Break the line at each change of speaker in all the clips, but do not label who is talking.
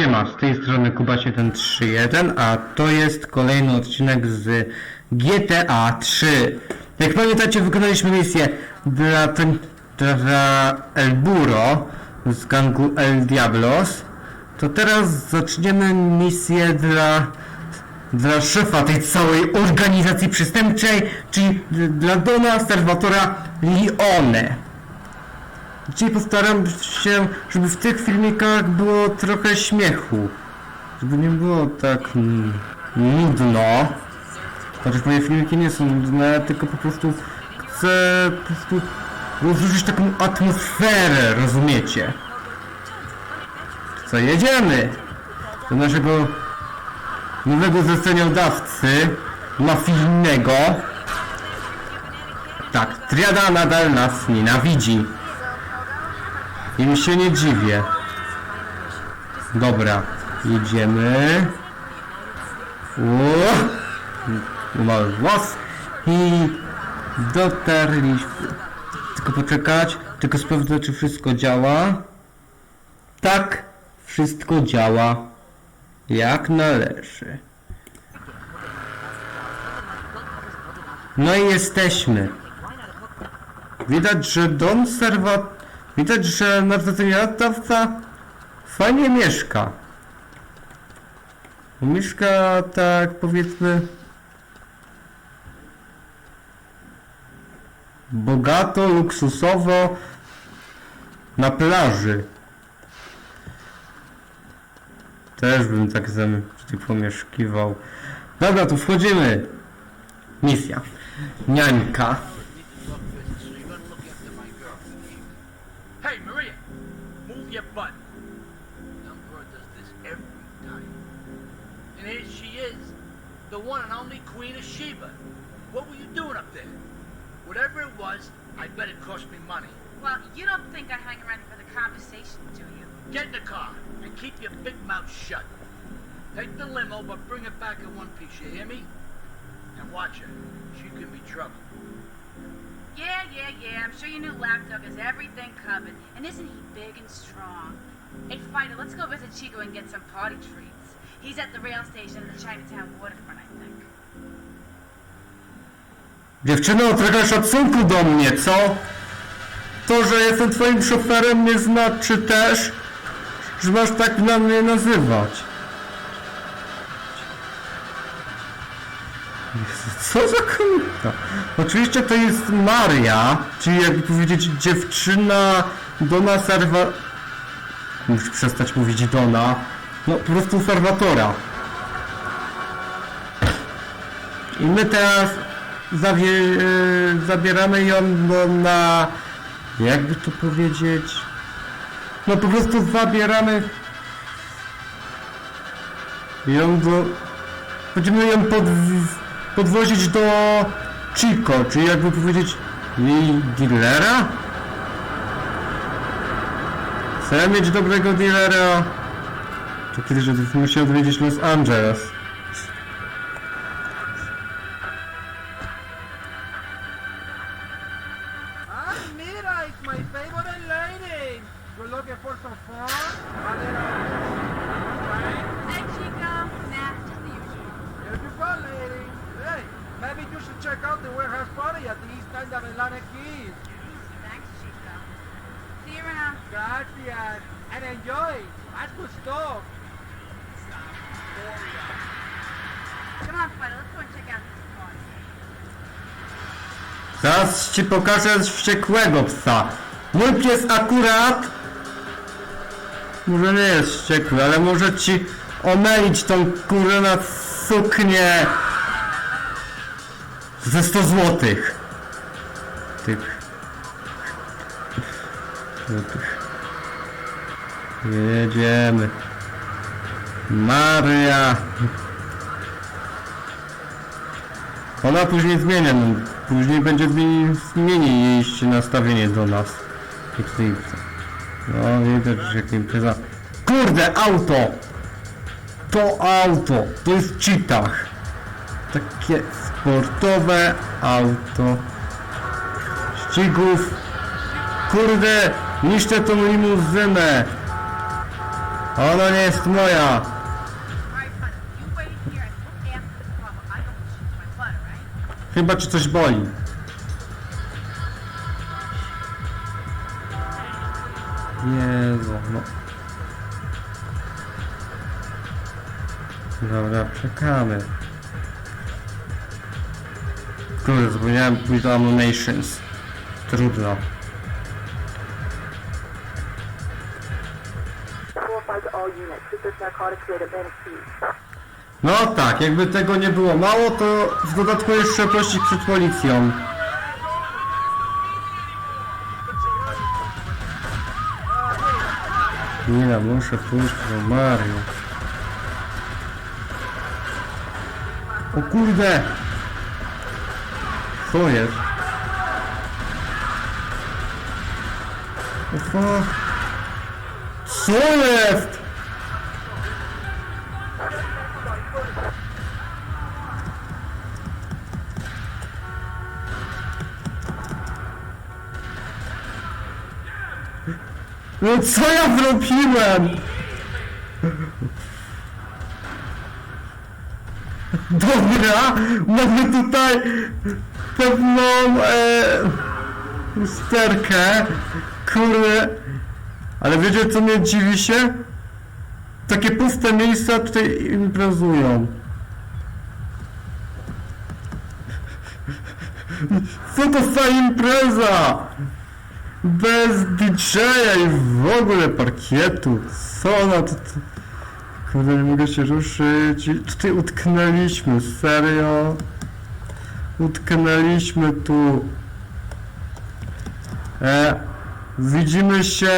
Siema, z tej strony Kuba731, a to jest kolejny odcinek z GTA 3. Jak pamiętacie, wykonaliśmy misję dla, dla El z gangu El Diablos. To teraz zaczniemy misję dla, dla szefa tej całej organizacji przestępczej, czyli dla Dona Salvatora Leone. Dzisiaj postaram się, żeby w tych filmikach było trochę śmiechu. Żeby nie było tak nudno. Chociaż moje filmiki nie są nudne, tylko po prostu chcę po prostu rozruszyć taką atmosferę, rozumiecie? Co, jedziemy? Do naszego nowego zleceniodawcy mafijnego. Tak, triada nadal nas nienawidzi. Im się nie dziwię. Dobra, jedziemy. Uuu, mały głos i dotarliśmy. Tylko poczekać, tylko sprawdzę, czy wszystko działa. Tak, wszystko działa jak należy. No i jesteśmy. Widać, że dom serwa... Widać, że narcyzjatowca fajnie mieszka. Mieszka tak powiedzmy... Bogato, luksusowo na plaży. Też bym tak pomieszkiwał. Dobra, tu wchodzimy. Misja. Niańka.
Were you doing up there? Whatever it was, I bet it cost me money.
Well, you don't think I hang around for the conversation, do you?
Get in the car and keep your big mouth shut. Take the limo, but bring it back in one piece, you hear me? And watch her. She can be trouble.
Yeah, yeah, yeah. I'm sure your new lapdog has everything covered. And isn't he big and strong? Hey, Fighter, let's go visit Chico and get some party treats. He's at the rail station at the Chinatown waterfront, I think.
Dziewczyno, trochę szacunku do mnie, co? To, że jestem twoim szoferem nie znaczy też, że masz tak na mnie nazywać. Jezu, Co za kobieta? Oczywiście to jest Maria, czyli jakby powiedzieć dziewczyna Dona Serwa... Muszę przestać mówić Dona. No po prostu Salvatora. I my teraz zabieramy ją no, na... Jakby to powiedzieć... No po prostu zabieramy ją do... Będziemy ją pod, podwozić do Chico, czyli jakby powiedzieć jej dealera? Chcę mieć dobrego dealera. To kiedyś musi odwiedzić Los Angeles.
At.
Thanks. See you around.
Gracias. And enjoy. That's good stuff.
Come on, Fighter, let's go and check out this party.
Zaraz ci pokażę wściekłego psa. Mój pies akurat... Może nie jest wściekły, ale może ci omelić tą kurę na suknię ze 100 złotych. Tych. Złotych. Jedziemy. Maria. Ona później zmienia, no, później będzie zmieni, zmieni jej nastawienie do nas. No widać, jak impreza. Kurde, auto! To auto, to jest cheatach. Takie sportowe auto. Ścigów Kurde, niszczę tą limuzynę. Ona nie jest moja. Chyba ci coś boli. Jezu, no. Dobra, czekamy. Kurde, zapomniałem pójść do Ammunitions. Trudno. No tak, jakby tego nie było mało, to w dodatku jeszcze prosić przed policją. Nie, muszę pójść do Mario. O kurde! Co jest? Fuck. Co jest? No co ja zrobiłem? Dobra, mamy tutaj pewną e, usterkę. Kurde. Ale wiecie co mnie dziwi się? Takie puste miejsca tutaj imprezują. Co to za impreza? Bez DJ-a i w ogóle parkietu. Co ona to... Kurde, nie mogę się ruszyć. Tutaj utknęliśmy, serio. Utknęliśmy tu. E, widzimy się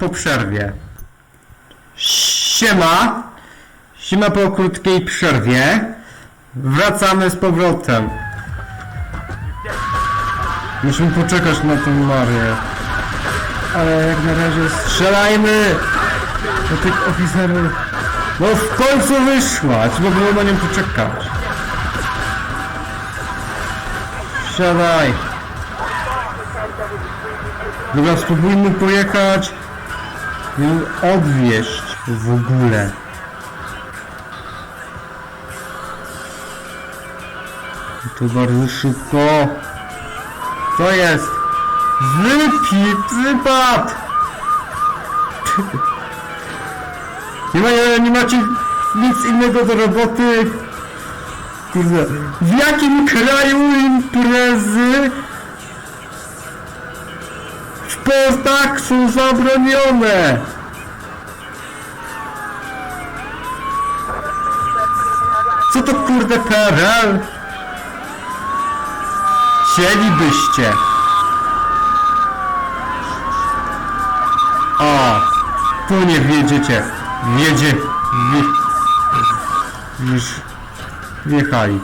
po przerwie. Siema. Siema po krótkiej przerwie. Wracamy z powrotem. Musimy poczekać na tę Marię. Ale jak na razie strzelajmy do tych oficerów. No w końcu wyszła, trzeba było na nią poczekać. Siadaj. Dobra, spróbujmy pojechać ją odwieźć w ogóle. To bardzo szybko. To jest wypit, wypad! Nie, ma, nie macie nic innego do roboty? Kurde, w jakim kraju imprezy w portach są zabronione? Co to kurde PRL? Chcielibyście. O, tu nie wiedziecie. Wiedzie. Wie, już wjechali.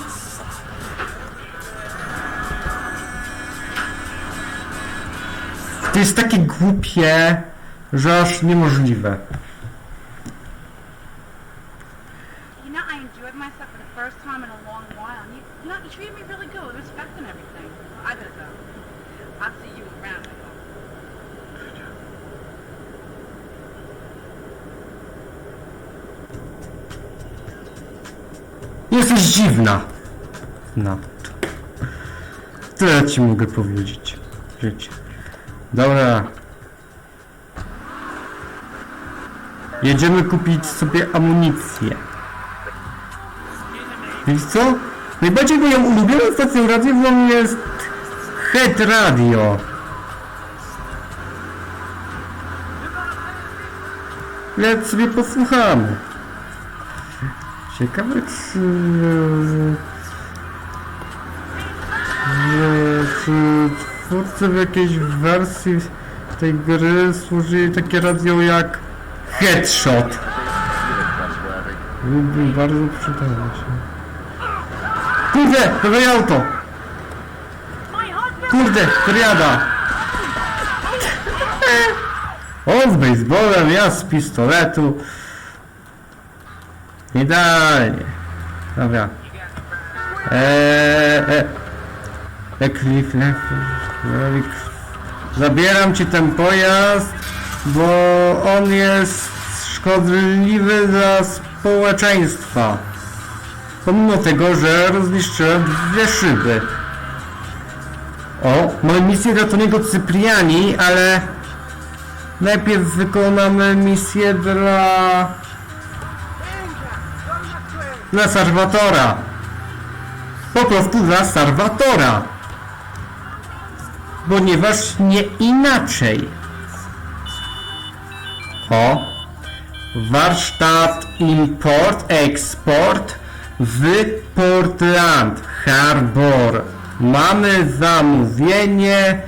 Go. I'll see you around. I hope.
Jesteś dziwna. No. Tyle ci mogę powiedzieć. Życie. Dobra. Jedziemy kupić sobie amunicję. Wiesz co? Najbardziej moją ulubioną stacją radiową jest Head Radio. Więc sobie posłuchamy. Ciekawe czy... że- Czy twórcy w jakiejś wersji tej gry służyli takie radio jak Headshot. Byłby bardzo przydało się. Kurde, moje auto! Kurde, triada! On z baseballem, ja z pistoletu. Idealnie. Dobra. Eee, e. Zabieram ci ten pojazd, bo on jest szkodliwy dla społeczeństwa. Pomimo tego, że rozniszczyłem dwie szyby. O, mamy misję ratunego Cypriani, ale najpierw wykonamy misję dla... Dla Salvatora. Po prostu dla Salvatora. Ponieważ nie inaczej. O. Warsztat Import Export w Portland Harbor. Mamy zamówienie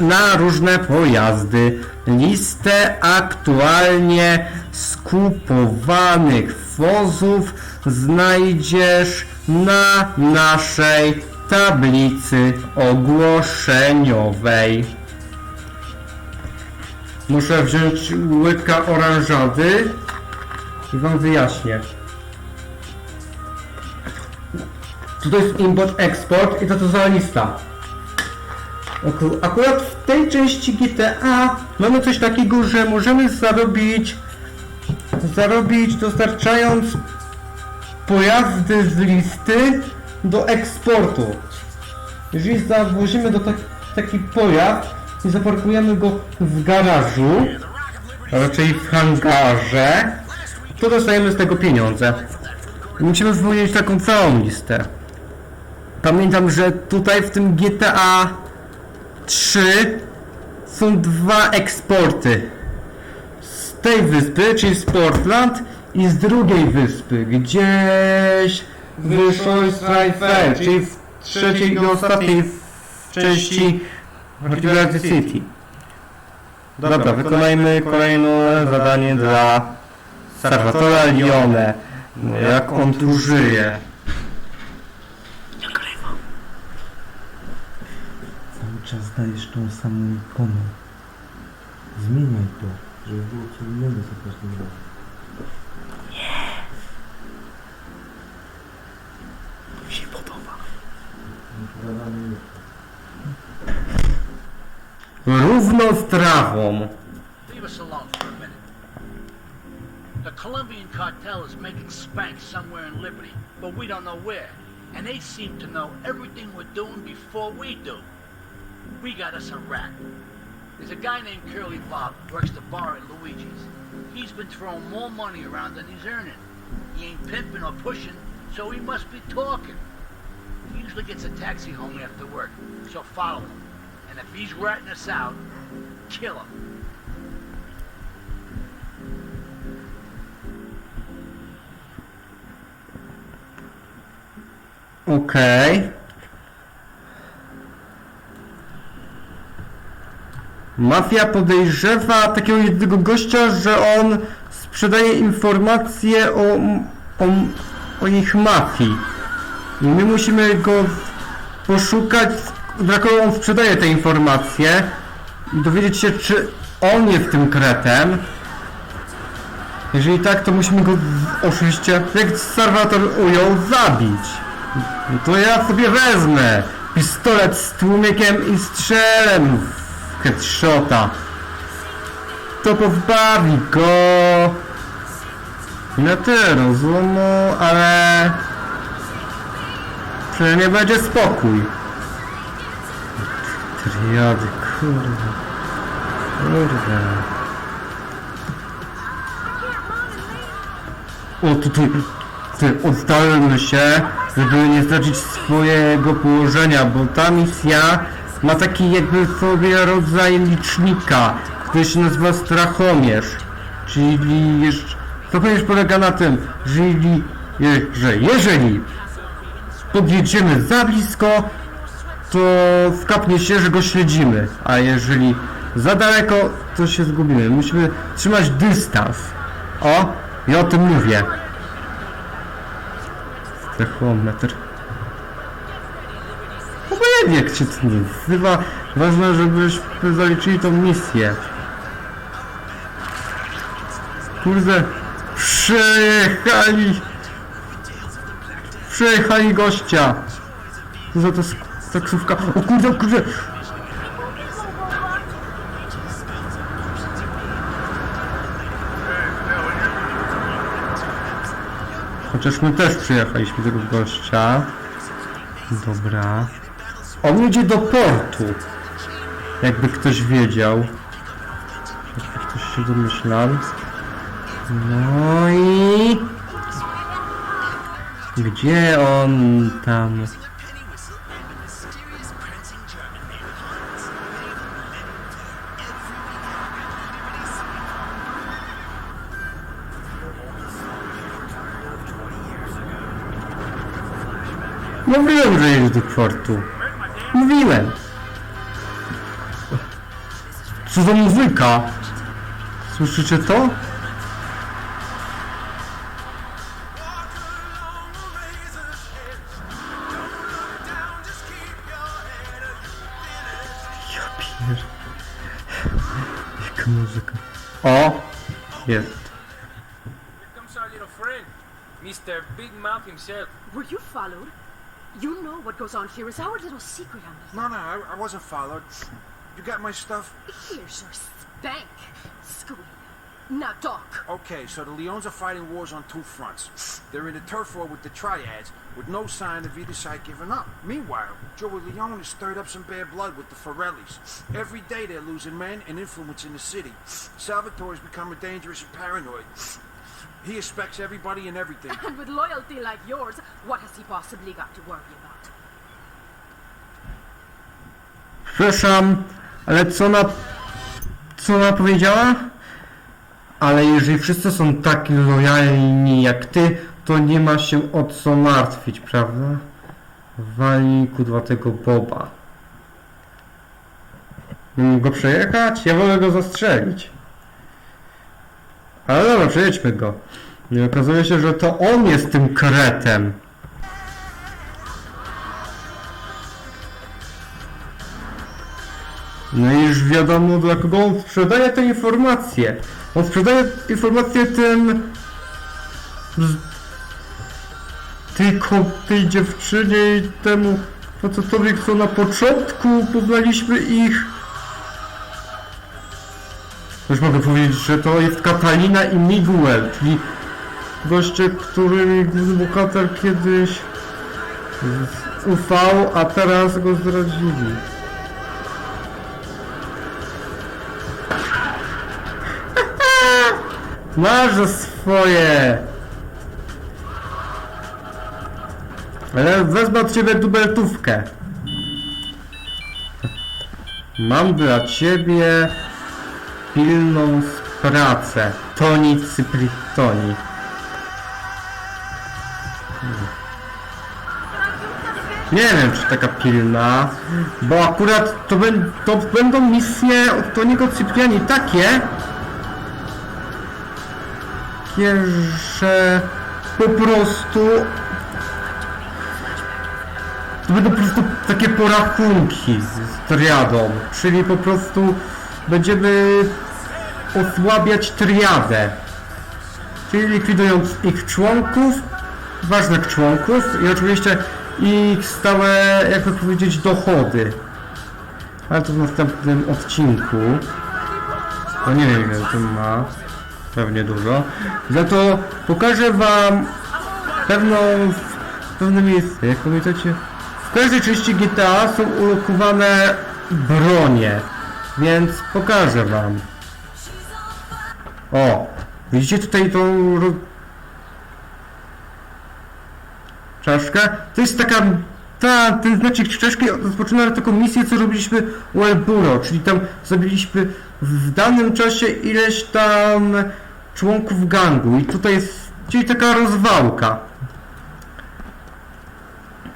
na różne pojazdy. Listę aktualnie skupowanych wozów znajdziesz na naszej tablicy ogłoszeniowej. Muszę wziąć łyka oranżady i wam wyjaśnię. Co to jest import, export i co to za lista? Aku- Akurat w tej części GTA mamy coś takiego, że możemy zarobić zarobić dostarczając pojazdy z listy do eksportu. Jeżeli zawozimy do tak, taki pojazd i zaparkujemy go w garażu, a raczej w hangarze, to dostajemy z tego pieniądze. Musimy wypełnić taką całą listę. Pamiętam, że tutaj w tym GTA 3 są dwa eksporty. Z tej wyspy, czyli z Portland i z drugiej wyspy, gdzieś w Shoreside, czyli w trzeciej i ostatniej części Liberty City. Dobra, wykonajmy kolejne zadanie dla Salvatora Lione. No, Jak on tu żyje.
Cały czas dajesz tą samą ikonę. Zmieniaj to, żeby było co innego za każdym razem.
Równo z.
Leave us alone for a minute. The Colombian cartel is making spank somewhere in Liberty, but we don't know where. And they seem to know everything we're doing before we do. We got us a rat. There's a guy named Curly Bob, works the bar at Luigi's. He's been throwing more money around than he's earning. He ain't pimping or pushing, so he must be talking. He usually gets a taxi home after work, so follow him. And if he's ratting us out, kill him.
Okej. Mafia podejrzewa takiego jednego gościa, że on sprzedaje informacje o, o, o ich mafii. I my musimy go poszukać, dla kogo on sprzedaje te informacje i dowiedzieć się, czy on jest tym kretem. Jeżeli tak, to musimy go oczywiście, jak Salvator ujął, zabić. No to ja sobie wezmę pistolet z tłumikiem i strzelę w headshota. To pozbawi go na tyle rozumu, ale przynajmniej będzie spokój. Triady, kurde. Kurde. O, tutaj, tutaj oddalmy się, żeby nie stracić swojego położenia, bo ta misja ma taki jakby sobie rodzaj licznika, który się nazywa strachomierz. Czyli jeszcze, strachomierz polega na tym, że jeżeli, je- że jeżeli podjedziemy za blisko, to skapnie się, że go śledzimy, a jeżeli za daleko, to się zgubimy. Musimy trzymać dystans. O, ja o tym mówię. Strachometr. Obojętnie jak się to nazywa, ważne żebyśmy zaliczyli tą misję. Kurde, przejechali, Przejechali gościa! Za to taksówka. O kurde, o kurde! Chociaż my też przyjechaliśmy tego gościa. Dobra. On idzie do portu. Jakby ktoś wiedział. Jakby ktoś się domyślał. No i gdzie on tam? Mówiłem, że jest do portu. Mówiłem. Co za muzyka? Słyszycie to? Jest.
Here comes our little friend, Mr. Big Mouth himself.
Were you followed? You know what goes on here is our little secret, Andy.
No, no, I, I wasn't followed. You got my stuff?
Here's your spank, Squeak. Now, Doc.
Okay, so the Leons are fighting wars on two fronts. They're in a turf war with the Triads, with no sign of either side giving up. Meanwhile, Joey Leon has stirred up some bad blood with the Forellis. Every day they're losing men and influence in the city. Salvatore's becoming dangerous and paranoid. He expects everybody and everything.
And with loyalty like yours, what has he possibly got to worry about?
Przepraszam, ale co ona... Co ona powiedziała? Ale jeżeli wszyscy są tak lojalni jak ty, to nie ma się o co martwić, prawda? Wali tego Boba. Mam go przejechać? Ja wolę go zastrzelić. Ale dobra, przejedźmy go. I okazuje się, że to on jest tym kretem. No i już wiadomo dla kogo on sprzedaje te informacje. On sprzedaje informacje tym... z- Tej, dziewczynie i temu facetowi, co na początku poznaliśmy ich. Już mogę powiedzieć, że to jest Katalina i Miguel, czyli goście, którymi główny bohater kiedyś ufał, a teraz go zdradzili. Masz za swoje! Ale wezmę od ciebie dubeltówkę. Mam dla ciebie pilną pracę. Toni Cypritoni. Nie wiem, czy taka pilna, bo akurat to, to będą misje od Toniego Cypriani takie, takie, że po prostu to będą po prostu takie porachunki z, triadą, czyli po prostu będziemy osłabiać triadę, czyli likwidując ich członków, ważnych członków i oczywiście ich stałe, jakby powiedzieć, dochody. Ale to w następnym odcinku. No nie wiem ile to ma. Pewnie dużo. Za to pokażę wam pewną, pewne miejsce. Jak pamiętacie? W każdej części GTA są ulokowane bronie. Więc pokażę wam. O! Widzicie tutaj tą czaszkę? To jest taka... Ta, ten znaczek czaszki rozpoczyna taką misję, co robiliśmy u Elburo, czyli tam zabiliśmy w danym czasie ileś tam członków gangu i tutaj jest, czyli taka rozwałka.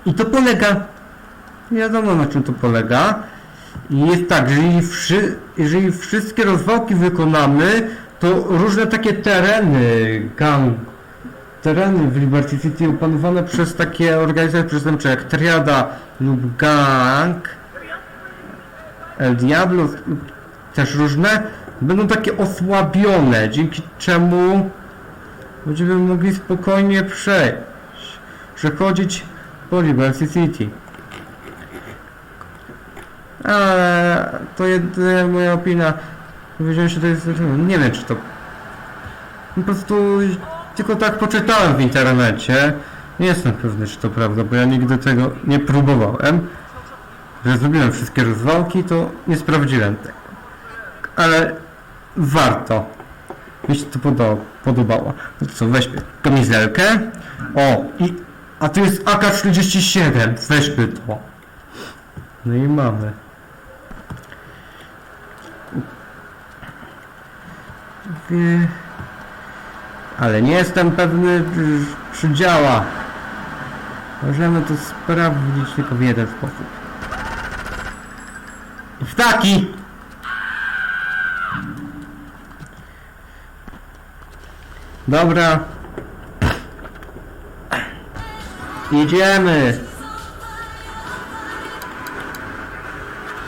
I to polega, wiadomo na czym to polega. I jest tak, jeżeli, wszy, jeżeli wszystkie rozwałki wykonamy, to różne takie tereny gang, tereny w Liberty City opanowane przez takie organizacje przestępcze jak Triada lub Gang, El Diablo też różne, będą takie osłabione, dzięki czemu będziemy mogli spokojnie przejść, przechodzić po Liberty City. Ale to jedyna moja opinia. Powiedziałem, że to jest... Nie wiem, czy to... Po prostu tylko tak poczytałem w internecie. Nie jestem pewny, czy to prawda, bo ja nigdy tego nie próbowałem. Że zrobiłem wszystkie rozwałki, to nie sprawdziłem tego. Ale warto. Mi się to podo podobało. No to co, weźmy kamizelkę. O, i... A tu jest AK-47. Weźmy to. No i mamy. Ale nie jestem pewny, czy działa. Możemy to sprawdzić tylko w jeden sposób. W taki! Dobra. Idziemy.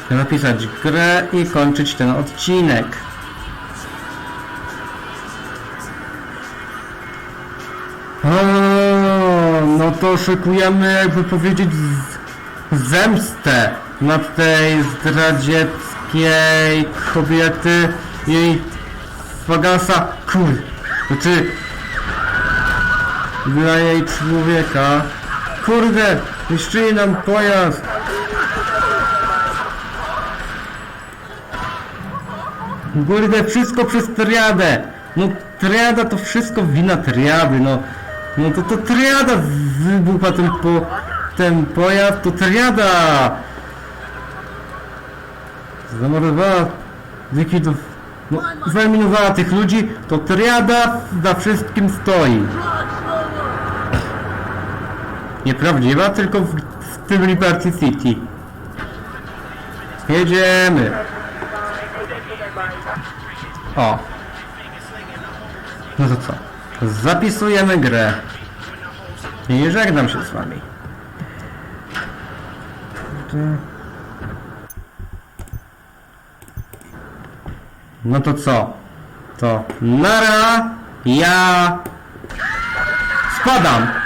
Chcę napisać grę i kończyć ten odcinek. O, no to szykujemy, jakby powiedzieć, zemstę nad tej zdradzieckiej kobiety jej Fagasa, kur... Znaczy... Dla jej człowieka. Kurde, niszczyli nam pojazd. Kurde, wszystko przez triadę. No triada to wszystko wina triady, no. No to to triada wybuchła ten po... ten pojazd, to triada. Zamordowała likwidów... No, wyeliminowała tych ludzi, to triada za wszystkim stoi. Nieprawdziwa, tylko w, w tym Liberty City. Jedziemy. O. No to co? Zapisujemy grę. I żegnam się z wami. No to co? To nara, ja spadam.